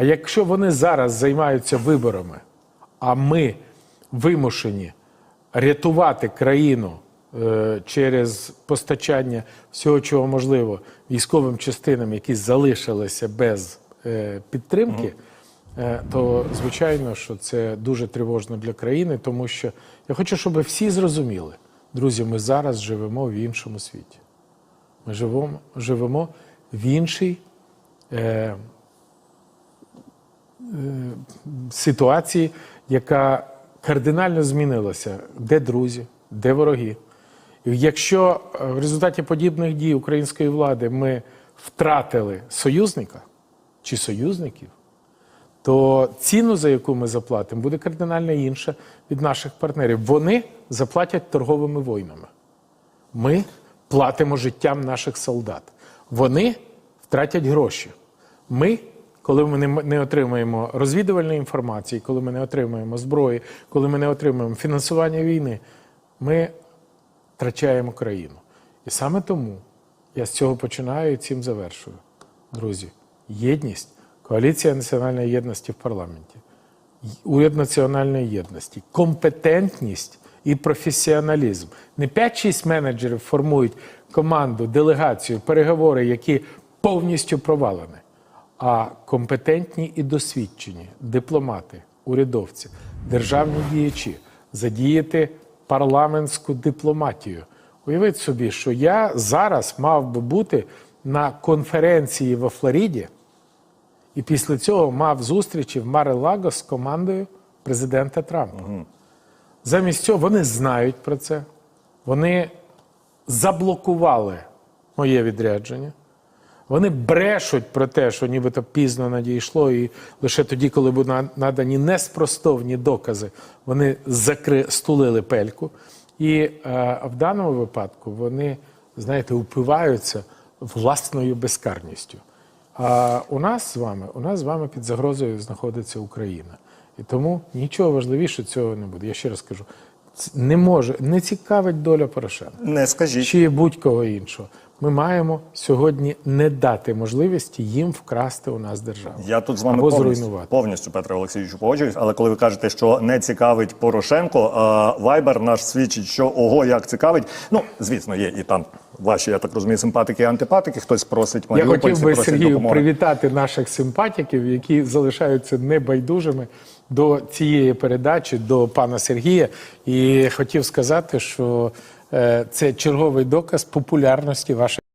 А якщо вони зараз займаються виборами, а ми вимушені рятувати країну е, через постачання всього, чого можливо, військовим частинам, які залишилися без е, підтримки, е, то звичайно, що це дуже тривожно для країни, тому що я хочу, щоб всі зрозуміли, друзі, ми зараз живемо в іншому світі. Ми живемо, живемо в іншій е, ситуації, яка кардинально змінилася. Де друзі, де вороги. Якщо е, в результаті подібних дій української влади ми втратили союзника чи союзників, то ціну, за яку ми заплатимо, буде кардинально інша від наших партнерів. Вони заплатять торговими війнами. Ми платимо життям наших солдат. Вони втратять гроші. Ми, коли ми не, отримаємо розвідувальної інформації, коли ми не отримаємо зброї, коли ми не отримаємо фінансування війни, ми втрачаємо країну. І саме тому я з цього починаю і цим завершую. Друзі, єдність, коаліція національної єдності в парламенті, уряд національної єдності, компетентність і професіоналізм. Не 5-6 менеджерів формують команду, делегацію, переговори, які повністю провалені, а компетентні і досвідчені дипломати, урядовці, державні діячі задіяти парламентську дипломатію. Уявіть собі, що я зараз мав би бути на конференції во Флориді, і після цього мав зустрічі в Маре-Лаго з командою президента Трампа. Замість цього вони знають про це. Вони заблокували моє відрядження. Вони брешуть про те, що нібито пізно надійшло, і лише тоді, коли будуть надані неспростовні докази, вони закри... стулили пельку. І е, в даному випадку вони, знаєте, упиваються власною безкарністю. А у нас з вами, у нас з вами під загрозою знаходиться Україна. І тому нічого важливіше цього не буде. Я ще раз кажу, не може, не цікавить доля Порошенка Не скажіть. чи будь-кого іншого. Ми маємо сьогодні не дати можливості їм вкрасти у нас державу. Я тут з вами або повністю, зруйнувати. повністю Петро Олексійовичу погоджуюсь, але коли ви кажете, що не цікавить Порошенко, а Вайбер наш свідчить, що ого, як цікавить. Ну, звісно, є і там ваші, я так розумію, симпатики і антипатики. Хтось просить Я хотів би Сергію допомоги. привітати наших симпатиків, які залишаються небайдужими до цієї передачі, до пана Сергія. І хотів сказати, що це черговий доказ популярності вашої.